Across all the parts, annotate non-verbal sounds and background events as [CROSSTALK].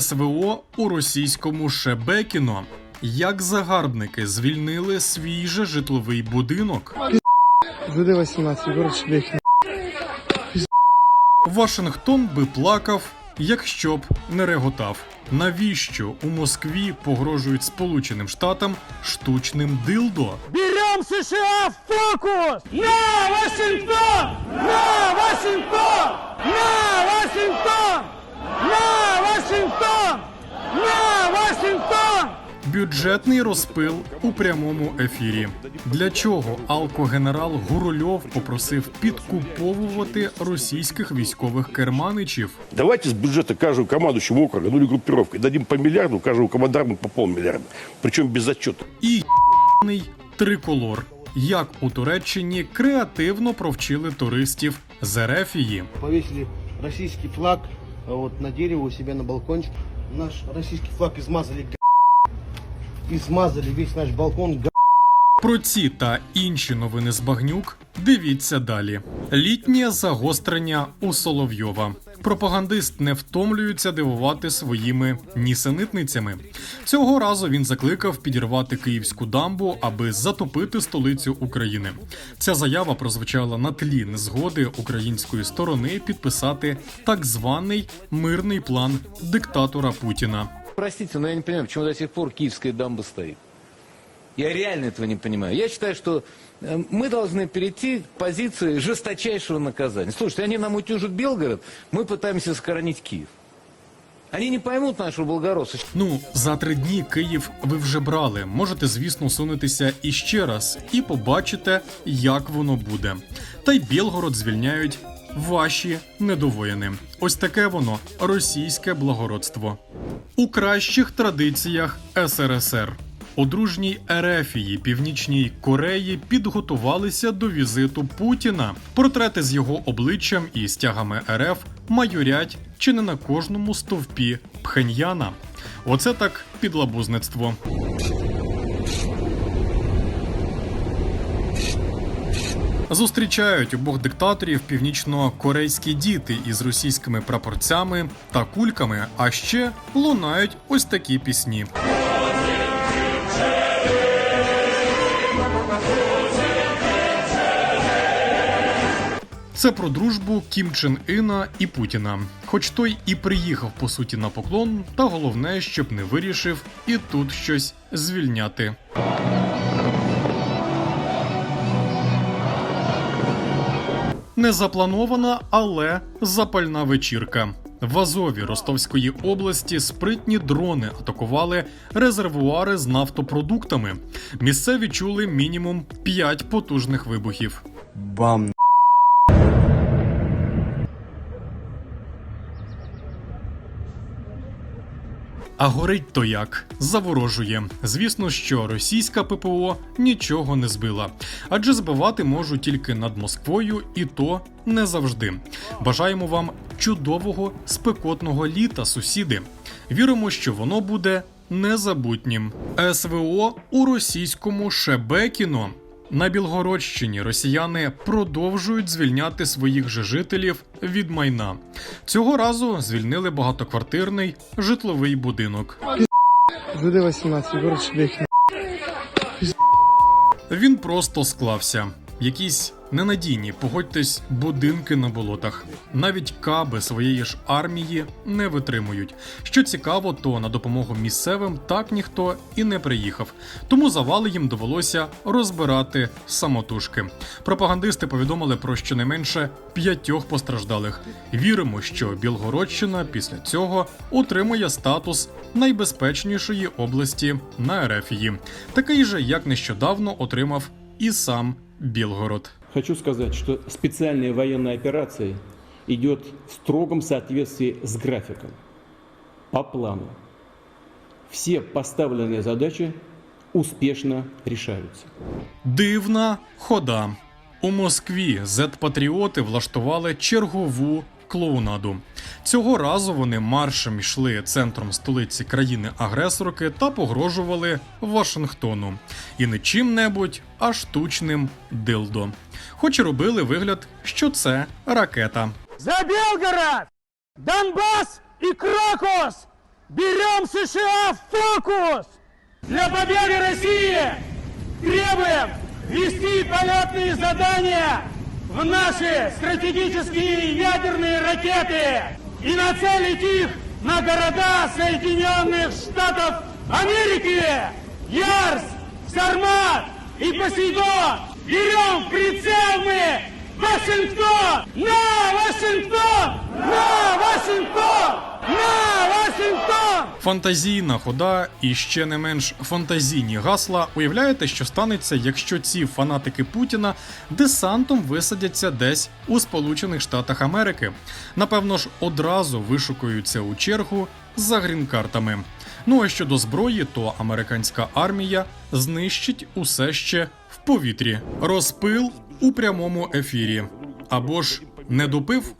СВО у російському Шебекіно. Як загарбники звільнили свій же житловий будинок? ЗД-18, город Шебекино. Вашингтон би плакав, якщо б не реготав. Навіщо у Москві погрожують Сполученим Штатам штучним дилдо? Берем США в фокус! На Вашингтон! На Вашингтон! На Вашингтон! На Вашингтон! На Вашингтон! Бюджетний розпил у прямому ефірі. Для чого алкогенерал Гурольов попросив підкуповувати російських військових керманичів? Давайте с бюджета каждого командующего округа, ну или группировкой, дадим по миллиарду, каждому командарму по полмиллиарда. Причем без отчета. І ***ний триколор. Як у Туреччині креативно провчили туристів з Ерефії. Повесили российский флаг вот на дерево у себя на балкончик. Наш российский флаг измазали. Измазали весь наш балкон. Про ці та інші новини з багнюк дивіться далі. Літнє загострення у Соловйова. Пропагандист не втомлюється дивувати своїми нісенитницями. Цього разу він закликав підірвати київську дамбу, аби затопити столицю України. Ця заява прозвучала на тлі незгоди української сторони підписати так званий мирний план диктатора Путіна. Простите, но я не понимаю, почему до сих пор киевская дамба стоит. Я реально этого не понимаю. Я считаю, что э, мы должны перейти к позиции жесточайшего наказания. Слушайте, они нам утюжат Белгород, мы пытаемся сохранить Киев. Они не поймут нашу благородство. Ну, за три дні Київ ви вже брали. Можете, звісно, сунутися іще раз і побачите, як воно буде. Та й Білгород звільняють ваші недовоїни. Ось таке воно російське благородство. У кращих традиціях СРСР. У дружній Ерефії Північній Кореї підготувалися до візиту Путіна. Портрети з його обличчям і стягами РФ майорять чи не на кожному стовпі Пхеньяна. Оце так підлабузництво. Зустрічають обох диктаторів північно-корейські діти із російськими прапорцями та кульками, а ще лунають ось такі пісні. Це про дружбу Кім Чен Іна і Путіна. Хоч той і приїхав по суті на поклон, та головне, щоб не вирішив і тут щось звільняти. Не запланована, але запальна вечірка. В Азові Ростовської області спритні дрони атакували резервуари з нафтопродуктами. Місцеві чули мінімум 5 потужних вибухів. Бам. А горить то як заворожує. Звісно, що російська ППО нічого не збила, адже збивати можуть тільки над Москвою, і то не завжди. Бажаємо вам чудового спекотного літа, сусіди. Віримо, що воно буде незабутнім. СВО у російському Шебекіно. На Білгородщині росіяни продовжують звільняти своїх же жителів від майна. Цього разу звільнили багатоквартирний житловий будинок. ЗД-18, город. Він просто склався. Якісь ненадійні, погодьтесь, будинки на болотах. Навіть каби своєї ж армії не витримують. Що цікаво, то на допомогу місцевим так ніхто і не приїхав. Тому завали їм довелося розбирати самотужки. Пропагандисти повідомили про щонайменше п'ятьох постраждалих. Віримо, що Білгородщина після цього отримує статус найбезпечнішої області на Ерефії, такий же, як нещодавно отримав і сам Білгород. Хочу сказать, что специальная военная операция идет в строгом соответствии с графиком, по плану. Все поставленные задачи успешно решаются. Дивна хода. У Москві зет-патріоти влаштували чергову клоунаду. Цього разу вони маршем йшли центром столиці країни-агресорки та погрожували Вашингтону. І не чим-небудь, а штучним дилдо. Хоч і робили вигляд, що це ракета. За Белгород! Донбасс и Крокус! берем США в фокус! Для победы России требуем ввести полетные задания в наши стратегические ядерные ракеты и нацелить их на города Соединенных Штатов Америки! Ярс, Сармат и Посейдон! Берем прицел мы Вашингтон! На Вашингтон! На Вашингтон! На Вашингтон! Фантазійна хода і ще не менш фантазійні гасла. Уявляєте, що станеться, якщо ці фанатики Путіна десантом висадяться десь у Сполучених Штатах Америки. Напевно ж, одразу вишукуються у чергу за грін-картами. Ну а щодо зброї, то американська армія знищить усе ще в повітрі. Розпил у прямому ефірі. Або ж не допив.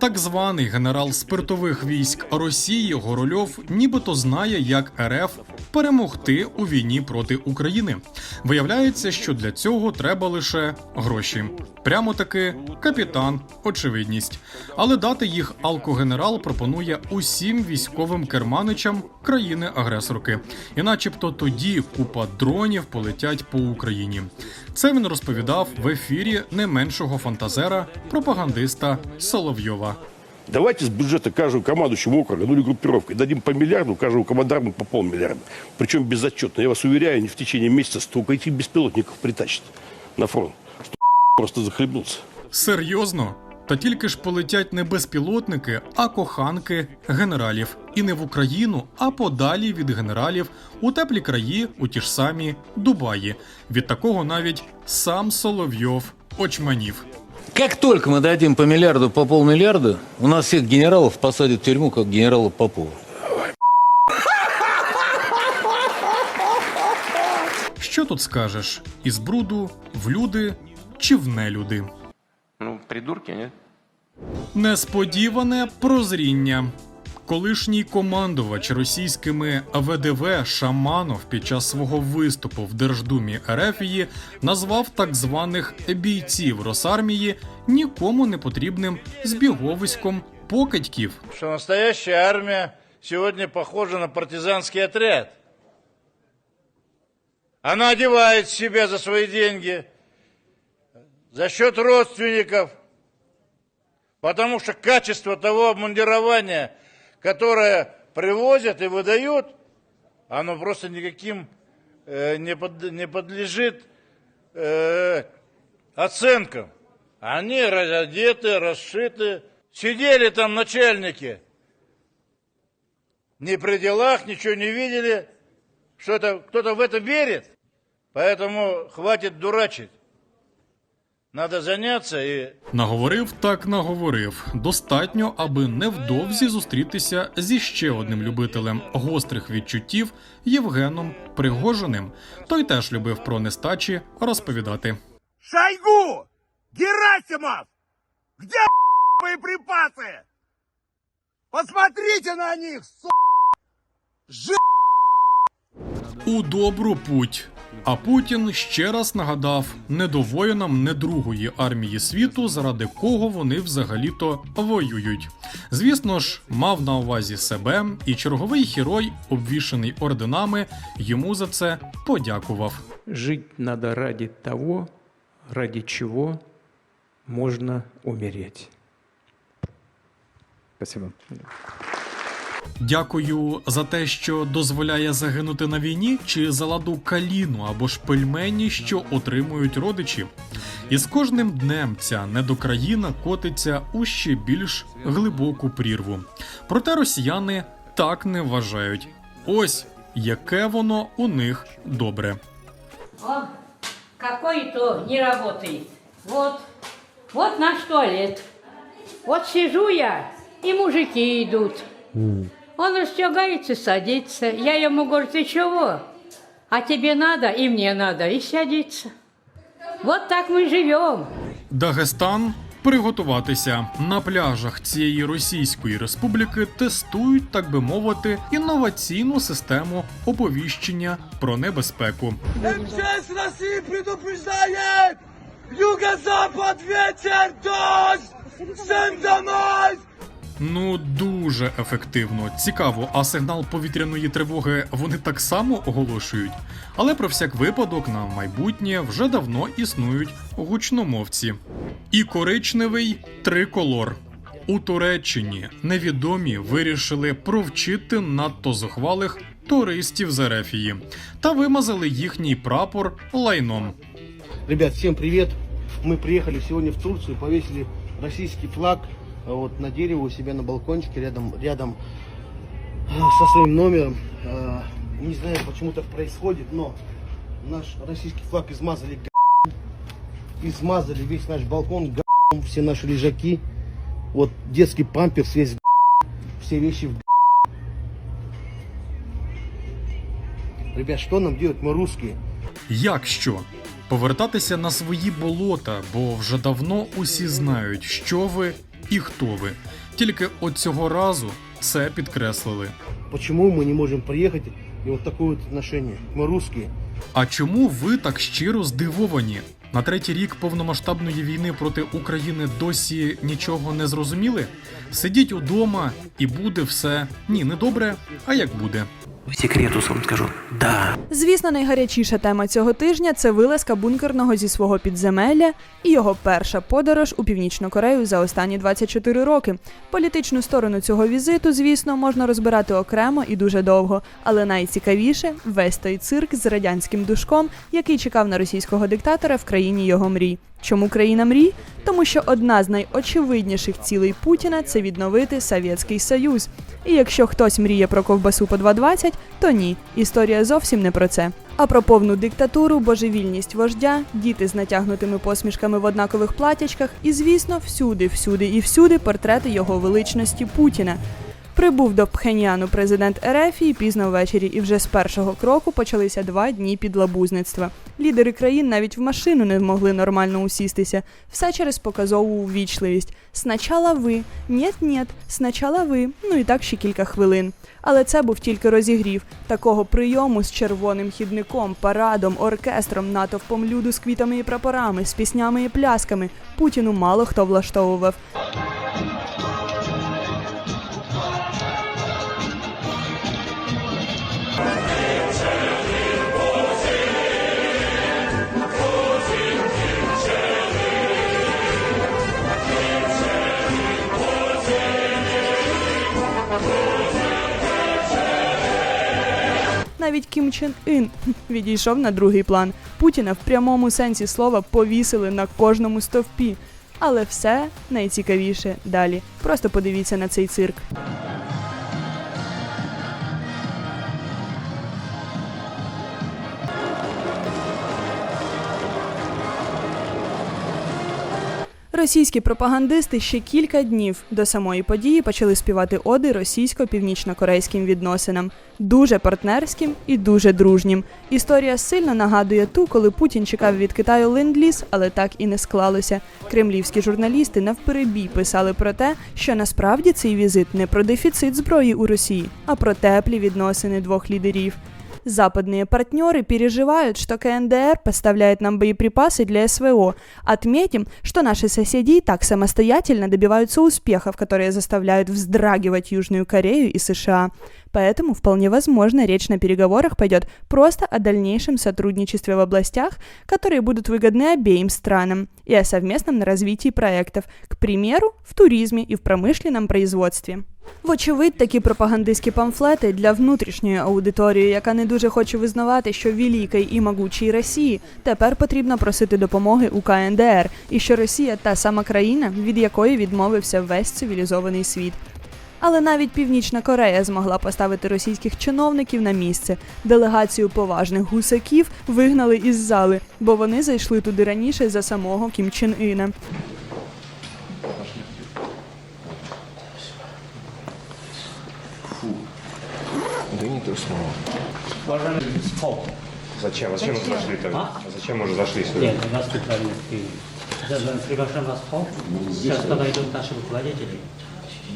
Так званий генерал спиртових військ Росії Горольов нібито знає, як РФ перемогти у війні проти України. Виявляється, що для цього треба лише гроші. Прямо таки капітан, очевидність. Але дати їх алкогенерал пропонує усім військовим керманичам країни-агресорки. І начебто тоді купа дронів полетять по Україні. Це він розповідав в ефірі не меншого фантазера, пропагандиста Соловйова. Давайте с бюджета каждого командующего округа, ну или группировкой, дадим по миллиарду, каждому командарму по полмиллиарда. Причем безотчетно. Я вас уверяю, не в течение месяца столько этих беспилотников притащат на фронт, что [LAUGHS] просто захлебнуться. Серйозно? Та тільки ж полетять не безпілотники, а коханки генералів. І не в Україну, а подалі від генералів у теплі краї, у ті ж самі Дубаї. Від такого навіть сам Соловйов очманів. Как только мы дадим по миллиарду, по полмиллиарда, у нас всех генералов посадят в тюрьму, как генерала Попова. Що тут скажеш? Із бруду в люди чи в нелюди? Ну, придурки, нет? Несподіване прозріння. Колишній командувач російськими ВДВ Шаманов під час свого виступу в Держдумі Ерефії назвав так званих бійців Росармії нікому не потрібним збіговиськом покидьків. что настоящая армия сегодня похожа на партизанский отряд. Она одевает себя за свои деньги, за счет родственников, потому что качество того обмундирования, которое привозят и выдают, оно просто никаким э, не, под- не подлежит э, оценкам. Они разодеты, расшиты. Сидели там начальники. Не при делах, ничего не видели. Что это, кто-то в это верит. Поэтому хватит дурачить. Надо заняться и Наговорив так наговорив. Достатньо, аби невдовзі зустрітися зі ще одним любителем гострих відчуттів Євгеном Пригожиним. Той теж любив про нестачі розповідати. Шойгу! Герасимов! Где [LAUGHS] боеприпасы? Посмотрите на них, су... У добру путь. А Путін ще раз нагадав не до воїнам не другої армії світу, заради кого вони взагалі-то воюють. Звісно ж, мав на увазі себе, і черговий герой, обвішаний орденами, йому за це подякував. Жить надо ради того, ради чего можно умереть. Спасибо. Дякую за те, що дозволяє загинути на війні, чи за ладу каліну або ж пельмені, що отримують родичі. І з кожним днем ця недокраїна котиться у ще більш глибоку прірву. Проте росіяни так не вважають. Ось яке воно у них добре. Он какой-то не работает. Вот, вот наш туалет. Вот сижу я, и мужики идут. Он расстегается, садится. Я ему говорю, ты чего? А тебе надо, и мне надо, и садится. Вот так мы живем. Дагестан приготуватися на пляжах цієї російської республіки тестують, так би мовити, інноваційну систему оповіщення про небезпеку. МЧС России предупреждает! Юго-запад ветер, дождь! Всем домой! Ну дуже ефективно. Цікаво, а сигнал повітряної тривоги вони так само оголошують. Але про всяк випадок на майбутнє вже давно існують гучномовці. І коричневий триколор. У Туреччині невідомі вирішили провчити надто зухвалих туристів з Ерефії та вимазали їхній прапор лайном. Ребят, всем привет. Мы приехали сегодня в Турцию, повесили российский флаг вот на дерево у себя на балкончике рядом, рядом со своим номером. Не знаю, почему так происходит, но наш российский флаг измазали измазали весь наш балкон все наши лежаки. Вот детский памперс весь все вещи в. Ребят, что нам делать? Мы русские. Як що? Повертатися на свої болота, бо вже давно усі знають, що ви і хто ви. Тільки от цього разу це підкреслили. Почему мы не можем приехать и вот такое вот отношение? Мы русские. А чому ви так щиро здивовані? На третій рік повномасштабної війни проти України досі нічого не зрозуміли? Сидіть удома і буде все ні, не добре, а як буде. Секретус вам скажу. Да. Звісно, найгарячіша тема цього тижня це вилазка бункерного зі свого підземелля і його перша подорож у північну Корею за останні 24 роки. Політичну сторону цього візиту, звісно, можна розбирати окремо і дуже довго, але найцікавіше весь той цирк з радянським душком, який чекав на російського диктатора в країні його мрій. Чому країна мрій? Тому що одна з найочевидніших цілей Путіна це відновити Совєтський Союз. І якщо хтось мріє про ковбасу по 2,20, то ні, історія зовсім не про це. А про повну диктатуру, божевільність вождя, діти з натягнутими посмішками в однакових платячках, і, звісно, всюди, всюди і всюди портрети його величності Путіна. Прибув до Пхеньяну президент Ерефії пізно ввечері, і вже з першого кроку почалися два дні підлабузництва. Лідери країн навіть в машину не могли нормально усістися. Все через показову увічливість. Сначала ви, нєт нєт сначала ви. Ну і так ще кілька хвилин. Але це був тільки розігрів. Такого прийому з червоним хідником, парадом, оркестром, натовпом люду з квітами і прапорами, з піснями і плясками Путіну мало хто влаштовував. Навіть Кім Чен Ін [LAUGHS] відійшов на другий план. Путіна в прямому сенсі слова повісили на кожному стовпі. Але все найцікавіше далі. Просто подивіться на цей цирк. Російські пропагандисти ще кілька днів до самої події почали співати оди російсько-північно-корейським відносинам, дуже партнерським і дуже дружнім. Історія сильно нагадує ту, коли Путін чекав від Китаю ленд-ліз, але так і не склалося. Кремлівські журналісти навперебій писали про те, що насправді цей візит не про дефіцит зброї у Росії, а про теплі відносини двох лідерів. Западные партнеры переживают, что КНДР поставляет нам боеприпасы для СВО. Отметим, что наши соседи и так самостоятельно добиваются успехов, которые заставляют вздрагивать Южную Корею и США. Поэтому вполне возможно речь на переговорах пойдет просто о дальнейшем сотрудничестве в областях, которые будут выгодны обеим странам, и о совместном развитии проектов, к примеру, в туризме и в промышленном производстве. Вочевидь, такі пропагандистські памфлети для внутрішньої аудиторії, яка не дуже хоче визнавати, що великій і могучій Росії тепер потрібно просити допомоги у КНДР, і що Росія та сама країна, від якої відмовився весь цивілізований світ. Але навіть Північна Корея змогла поставити російських чиновників на місце. Делегацію поважних гусаків вигнали із зали, бо вони зайшли туди раніше за самого Кім Чен Іна. Да не то слово. Зачем? Зачем мы зашли тогда? Зачем мы уже зашли сюда? Нет, у нас специальный фильм. Сейчас приглашаем вас в холл. Сейчас подойдут наши руководители.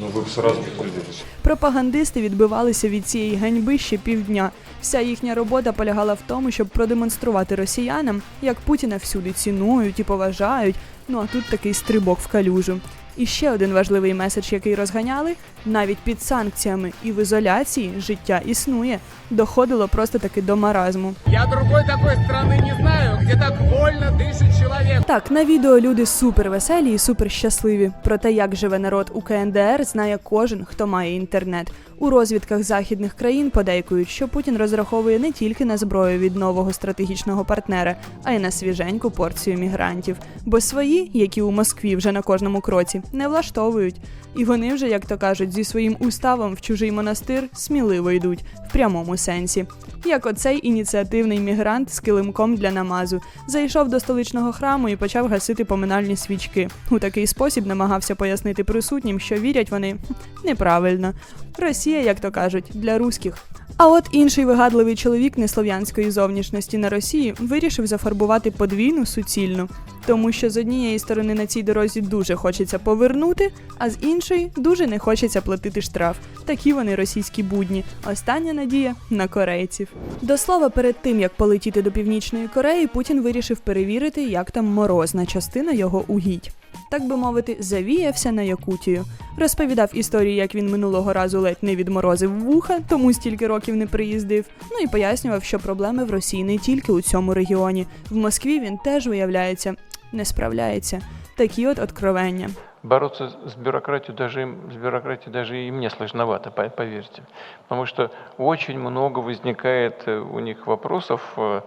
Ну вы бы сразу предупредили. Пропагандисти відбивалися від цієї ганьби ще півдня. Вся їхня робота полягала в тому, щоб продемонструвати росіянам, як Путіна всюди цінують і поважають. Ну а тут такий стрибок в калюжу. І ще один важливий меседж, який розганяли: навіть під санкціями і в ізоляції життя існує. Доходило просто таки до маразму. Я другої такої країни не знаю, де так вольно дышит чоловік. Так, на відео люди супер веселі і супер щасливі. Про те, як живе народ у КНДР, знає кожен, хто має інтернет. У розвідках західних країн подейкують, що Путін розраховує не тільки на зброю від нового стратегічного партнера, а й на свіженьку порцію мігрантів. Бо свої, які у Москві вже на кожному кроці, не влаштовують. І вони вже, як то кажуть, зі своїм уставом в чужий монастир сміливо йдуть в прямому сенсі. Як оцей ініціативний мігрант з килимком для намазу зайшов до столичного храму і почав гасити поминальні свічки. У такий спосіб намагався пояснити присутнім, що вірять вони неправильно. Росія, як то кажуть, для руських. А от інший вигадливий чоловік неслов'янської зовнішності на Росії вирішив зафарбувати подвійну суцільну, тому що з однієї сторони на цій дорозі дуже хочеться повернути, а з іншої дуже не хочеться платити штраф. Такі вони російські будні. Остання надія на корейців. До слова, перед тим як полетіти до північної Кореї, Путін вирішив перевірити, як там морозна частина його угідь. Так би мовити, завіявся на Якутію. Розповідав історії, як він минулого разу ледь не відморозив вуха, тому стільки років не приїздив. Ну і пояснював, що проблеми в Росії не тільки у цьому регіоні. В Москві він теж виявляється не справляється. Такі от откровення. Бороться с бюрократией даже, с бюрократией даже и мне сложновато, по- поверьте. Потому что очень много возникает э, у них вопросов э,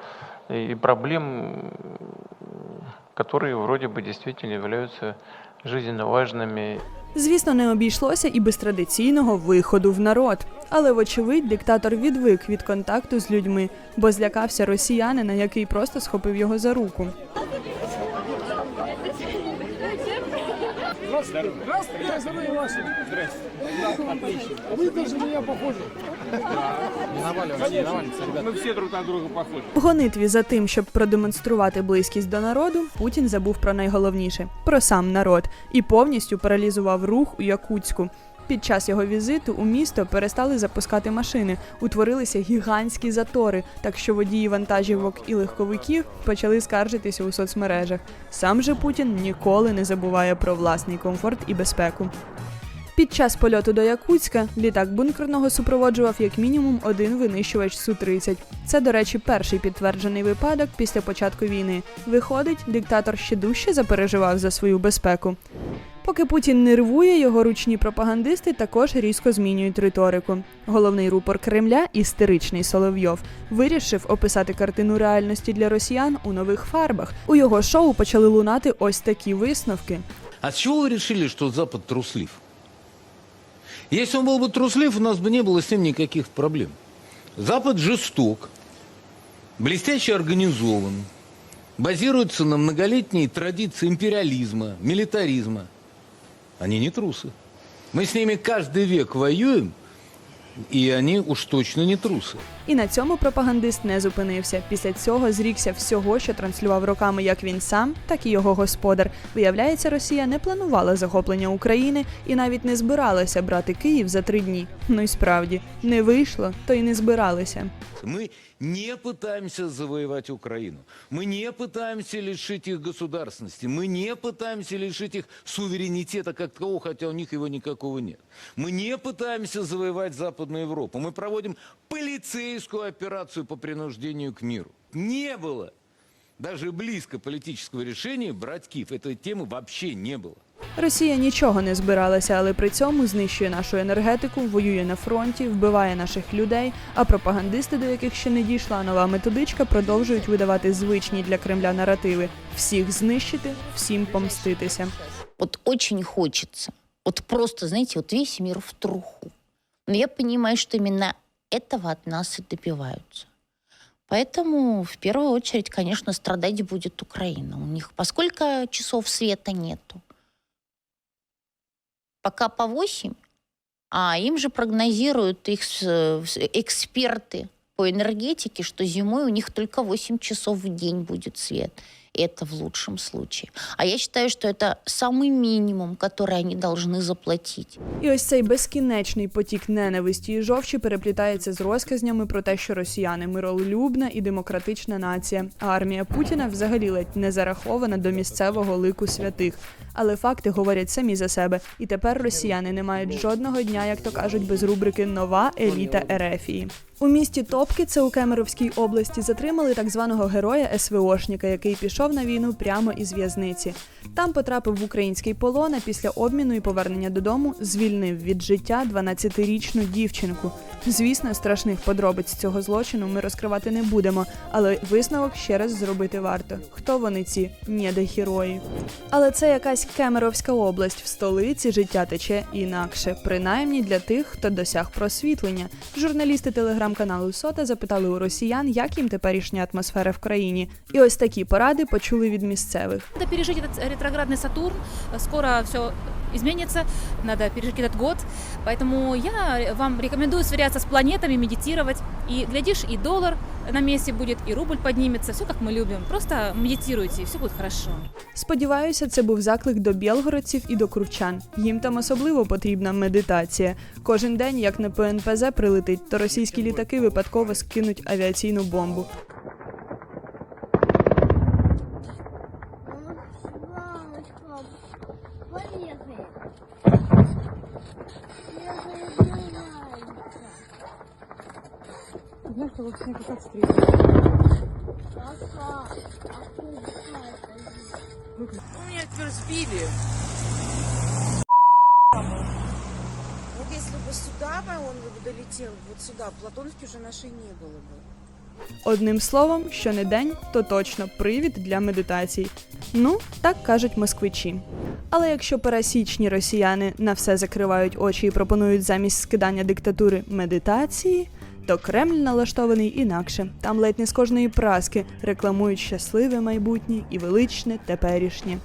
и проблем, которые вроде бы действительно являются жизненно важными. Звісно, не обійшлося і без традиційного виходу в народ. Але, вочевидь, диктатор відвик від контакту з людьми, бо злякався росіянина, який просто схопив його за руку. Мы все друг на друга похожи. В гонитві за тим, щоб продемонструвати близькість до народу, Путін забув про найголовніше про сам народ і повністю паралізував рух у Якутську. Під час його візиту у місто перестали запускати машини, утворилися гігантські затори, так що водії вантажівок і легковиків почали скаржитися у соцмережах. Сам же Путін ніколи не забуває про власний комфорт і безпеку. Під час польоту до Якутська літак бункерного супроводжував як мінімум один винищувач Су-30. Це, до речі, перший підтверджений випадок після початку війни. Виходить, диктатор ще дужче запереживав за свою безпеку. Поки Путін нервує, його ручні пропагандисти також різко змінюють риторику. Головний рупор Кремля, істеричний Соловйов, вирішив описати картину реальності для росіян у нових фарбах. У його шоу почали лунати ось такі висновки. А с чего вы решили, что Запад труслив? Если он был бы труслив, у нас бы не было с ним никаких проблем. Запад жесток, блестяще организован, базируется на многолетней традиции империализма, милитаризма. Они не трусы. Мы с ними каждый век воюем, и они уж точно не трусы. І на цьому пропагандист не зупинився. Після цього зрікся всього, що транслював роками як він сам, так і його господар. Виявляється, Росія не планувала захоплення України і навіть не збиралася брати Київ за три дні. Ну й справді не вийшло, то й не збиралися. Мы не пытаемся завоевать Украину. Мы не пытаемся лишить их государственности. Мы не пытаемся лишить их суверенитета как такового, хотя у них его никакого нет. Мы не пытаемся завоевать Западную Европу. Мы проводим полицейскую операцию по принуждению к миру. Не было даже близко политического решения брать Киев. Этой темы вообще не было. Росія нічого не збиралася, але при цьому знищує нашу енергетику, воює на фронті, вбиває наших людей. А пропагандисти, до яких ще не дійшла нова методичка, продовжують видавати звичні для Кремля наративи: всіх знищити, всім помститися. Вот очень хочется. Вот просто, знаете, вот весь мир в труху. Но я понимаю, что именно этого от нас и добиваются. Поэтому в первую очередь, конечно, страдать будет Украина. У них поскольку часов света нету. Пока по 8, а им же прогнозируют их эксперты по энергетике, что зимой у них только 8 часов в день будет свет. это в лучшем случае. А я считаю, что это самый минимум, который они должны заплатить. І ось цей безкінечний потік ненависті і жовчі переплітається з розказнями про те, що росіяни миролюбна і демократична нація, а армія Путіна взагалі ледь не зарахована до місцевого лику святих. Але факти говорять самі за себе, і тепер росіяни не мають жодного дня, як то кажуть, без рубрики Нова еліта Ерефії. У місті Топки, це у Кемеровській області, затримали так званого героя СВОшника, який пішов на війну прямо із в'язниці. Там потрапив в український полон, а після обміну і повернення додому звільнив від життя 12-річну дівчинку. Звісно, страшних подробиць цього злочину ми розкривати не будемо, але висновок ще раз зробити варто. Хто вони ці недогерої? Але це якась Кемеровська область. В столиці життя тече інакше, принаймні для тих, хто досяг просвітлення. Журналісти телеграм-каналу Сота запитали у росіян, як їм теперішня атмосфера в країні. І ось такі поради почули від місцевих. Надо пережить этот ретроградный Сатурн, скоро все изменится, надо пережить этот год. Поэтому я вам рекомендую сверяться с планетами, медитировать. И, глядишь, и доллар на месте будет, и рубль поднимется. Все как мы любим. Просто медитируйте, и все будет хорошо. Сподіваюся, це був заклик до білгородців і до кручан. Їм там особливо потрібна медитація. Кожен день, як на ПНПЗ прилетить, то російські літаки випадково скинуть авіаційну бомбу. Меня теперь сбили. Вот если бы сюда бы он бы долетел, вот сюда, Платоновки уже нашей не было бы. Одним словом, що не день, то точно привід для медитацій. Ну, так кажуть москвичі. Але якщо пересічні росіяни на все закривають очі і пропонують замість скидання диктатури медитації, то Кремль налаштований інакше. Там ледь не з кожної праски рекламують щасливе майбутнє і величне теперішнє.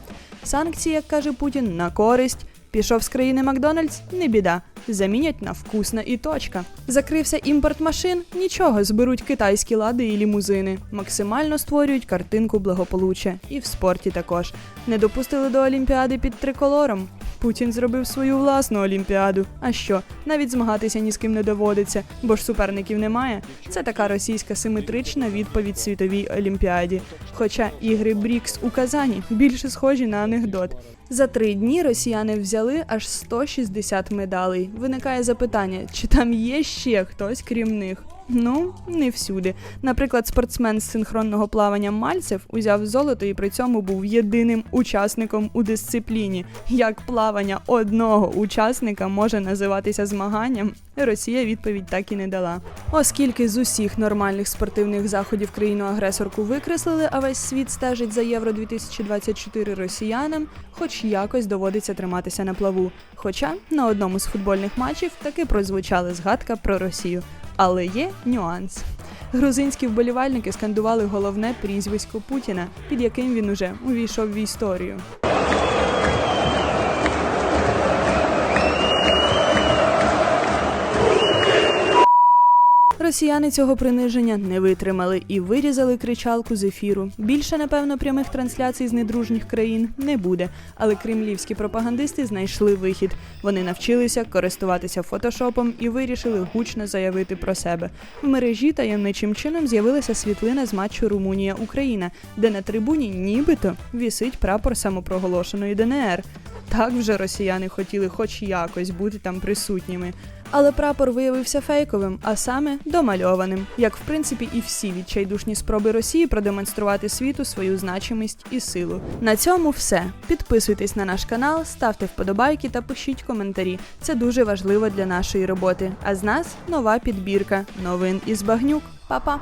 Санкції, як каже Путін, на користь. Пішов з країни Макдональдс не біда. Замінять на вкусна і точка. Закрився імпорт машин, нічого, зберуть китайські лади і лімузини. Максимально створюють картинку благополуччя. І в спорті також. Не допустили до Олімпіади під триколором. Путін зробив свою власну олімпіаду. А що? Навіть змагатися ні з ким не доводиться, бо ж суперників немає. Це така російська симетрична відповідь світовій олімпіаді. Хоча ігри Брікс у Казані більше схожі на анекдот. За три дні росіяни взяли аж 160 медалей. Виникає запитання, чи там є ще хтось крім них. Ну, не всюди. Наприклад, спортсмен з синхронного плавання Мальцев узяв золото і при цьому був єдиним учасником у дисципліні. Як плавання одного учасника може називатися змаганням? Росія відповідь так і не дала. Оскільки з усіх нормальних спортивних заходів країну-агресорку викреслили, а весь світ стежить за євро 2024 росіянам, хоч якось доводиться триматися на плаву. Хоча на одному з футбольних матчів таки прозвучала згадка про Росію. Але є нюанс. Грузинські вболівальники скандували головне прізвисько Путіна, під яким він уже увійшов в історію. Росіяни цього приниження не витримали і вирізали кричалку з ефіру. Більше, напевно, прямих трансляцій з недружніх країн не буде. Але кремлівські пропагандисти знайшли вихід. Вони навчилися користуватися фотошопом і вирішили гучно заявити про себе. В мережі таємничим чином з'явилася світлина з матчу Румунія-Україна, де на трибуні нібито вісить прапор самопроголошеної ДНР. Так вже росіяни хотіли хоч якось бути там присутніми. Але прапор виявився фейковим, а саме домальованим, як в принципі і всі відчайдушні спроби Росії продемонструвати світу свою значимість і силу. На цьому все. Підписуйтесь на наш канал, ставте вподобайки та пишіть коментарі. Це дуже важливо для нашої роботи. А з нас нова підбірка новин із багнюк. Па-па!